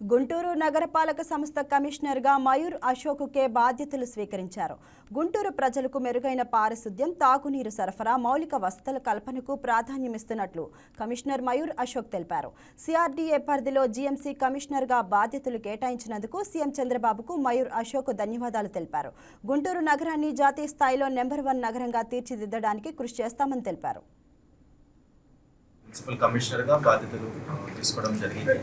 గుంటూరు నగరపాలక సంస్థ కమిషనర్గా మయూర్ అశోక్ కే బాధ్యతలు స్వీకరించారు. గుంటూరు ప్రజలకు మెరుగైన పారిశుద్ధ్యం తాగునీరు సరఫరా మౌలిక వసతుల కల్పనకు ప్రాధాన్యమిస్తున్నట్లు కమిషనర్ మయూర్ అశోక్ తెలిపారు. సిఆర్డీఏ పరిధిలో జీఎంసీ కమిషనర్గా బాధ్యతలు కేటాయించినందుకు సీఎం చంద్రబాబుకు మయూర్ అశోక్ ధన్యవాదాలు తెలిపారు. గుంటూరు నగరాన్ని జాతీయ స్థాయిలో నెంబర్ వన్ నగరంగా తీర్చిదిద్దడానికి కృషి చేస్తామని తెలిపారు. మున్సిపల్ కమిషనర్గా బాధ్యతలు తీసుకోవడం జరిగింది.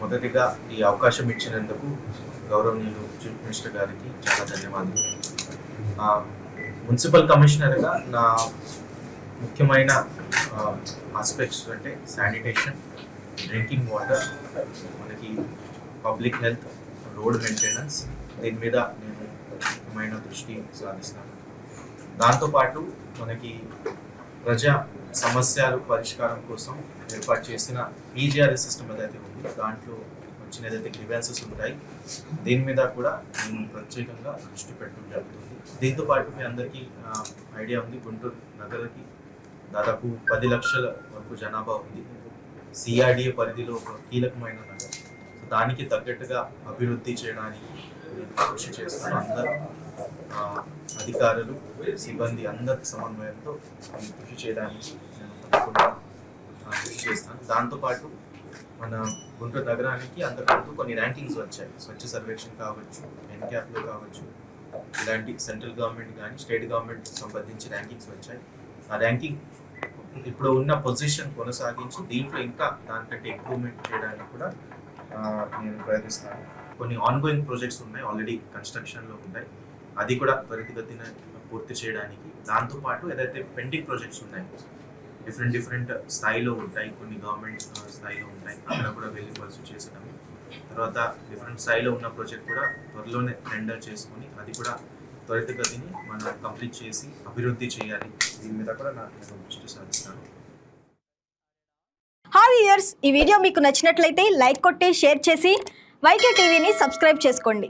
మొదటిగా ఈ అవకాశం ఇచ్చినందుకు గౌరవనీయులు చీఫ్ మినిస్టర్ గారికి చాలా ధన్యవాదాలు. మున్సిపల్ కమిషనర్గా నా ముఖ్యమైన ఆస్పెక్ట్స్ అంటే శానిటేషన్ డ్రింకింగ్ వాటర్ మనకి పబ్లిక్ హెల్త్ రోడ్ మెయింటెనెన్స్ దీని మీద నేను ముఖ్యమైన దృష్టి సాధిస్తాను. దాంతోపాటు మనకి ప్రజా సమస్యలు పరిష్కారం కోసం ఏర్పాటు చేసిన పీజీఆర్ఎస్ సిస్టమ్ ఏదైతే ఉందో దాంట్లో వచ్చిన ఏదైతే గ్రివెన్సెస్ ఉంటాయి దీని మీద కూడా మేము ప్రత్యేకంగా దృష్టి పెట్టడం జరుగుతుంది. దీంతో పాటు మీ అందరికీ ఐడియా ఉంది. గుంటూరు నగరకి దాదాపు పది లక్షల వరకు జనాభా ఉంది. సిఆర్డిఏ పరిధిలో ఒక కీలకమైన నగరం. సో దానికి తగ్గట్టుగా అభివృద్ధి చేయడానికి కృషి చేస్తాను అందరూ. అధికారులు సిబ్బంది అందరి సమన్వయంతో కృషి చేయడానికి తప్పకుండా కృషి చేస్తాను దాంతోపాటు మన గుంటూరు నగరానికి అంతకుముందు కొన్ని ర్యాంకింగ్స్ వచ్చాయి. స్వచ్ఛ సర్వేక్షణ కావచ్చు ఎన్క్యాప్లో కావచ్చు ఇలాంటి సెంట్రల్ గవర్నమెంట్ కానీ స్టేట్ గవర్నమెంట్ సంబంధించి ర్యాంకింగ్స్ వచ్చాయి. ఆ ర్యాంకింగ్ ఇప్పుడు ఉన్న పొజిషన్ కొనసాగించి దీంట్లో ఇంకా దానికంటే ఇంప్రూవ్మెంట్ చేయడానికి కూడా నేను ప్రయత్నిస్తాను కొన్ని ఆన్గోయింగ్ ప్రాజెక్ట్స్ ఉన్నాయి ఆల్రెడీ కన్స్ట్రక్షన్లో ఉన్నాయి. అది కూడా త్వరితగతిన పూర్తి చేయడానికి. దాంతోపాటు ఏదైతే పెండింగ్ ప్రాజెక్ట్స్ ఉన్నాయి డిఫరెంట్ డిఫరెంట్ స్థాయిలో ఉంటాయి. కొన్ని గవర్నమెంట్ స్థాయిలో ఉంటాయి. అక్కడ కూడా వెళ్ళి పర్సూ చేసడం తర్వాత డిఫరెంట్ స్థాయిలో ఉన్న ప్రాజెక్ట్ కూడా త్వరలోనే టెండర్ చేసుకొని అది కూడా త్వరితగతిని మనం కంప్లీట్ చేసి అభివృద్ధి చేయాలి. దీని మీద కూడా నాకు దృష్టి సాధిస్తాను హాయ్ ఇయర్స్ ఈ వీడియో మీకు నచ్చినట్లయితే లైక్ కొట్టి షేర్ చేసి వైకే టీవీని సబ్స్క్రైబ్ చేసుకోండి.